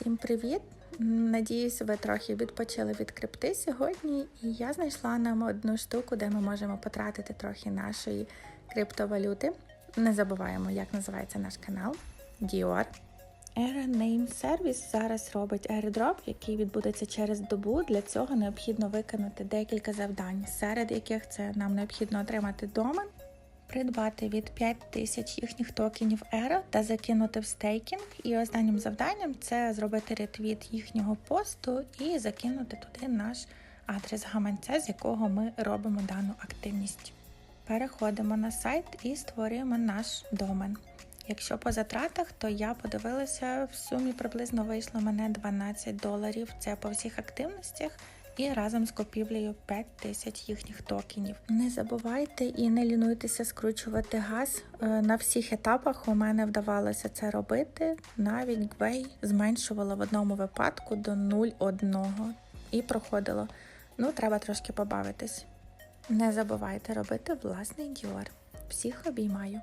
Всім привіт! Надіюсь, ви трохи відпочили від крипти сьогодні, і я знайшла нам одну штуку, де ми можемо потратити трохи нашої криптовалюти. Не забуваємо, як називається наш канал Dior. Era Name Service зараз робить airdrop, який відбудеться через добу. Для цього необхідно виконати декілька завдань, серед яких це нам необхідно отримати домен, придбати від 5 тисяч їхніх токенів ERA та закинути в стейкінг. І останнім завданням це зробити ретвіт їхнього посту і закинути туди наш адрес гаманця, з якого ми робимо дану активність. Переходимо на сайт і створюємо наш домен. Якщо по затратах, то я подивилася, в сумі приблизно вийшло мене 12 доларів. Це по всіх активностях і разом з купівлею 5 тисяч їхніх токенів. Не забувайте і не лінуйтеся скручувати газ. Е, На всіх етапах у мене вдавалося це робити. Навіть Гвей зменшувала в одному випадку до 0,1 і проходило. Ну, треба трошки побавитись. Не забувайте робити власний діор. Всіх обіймаю.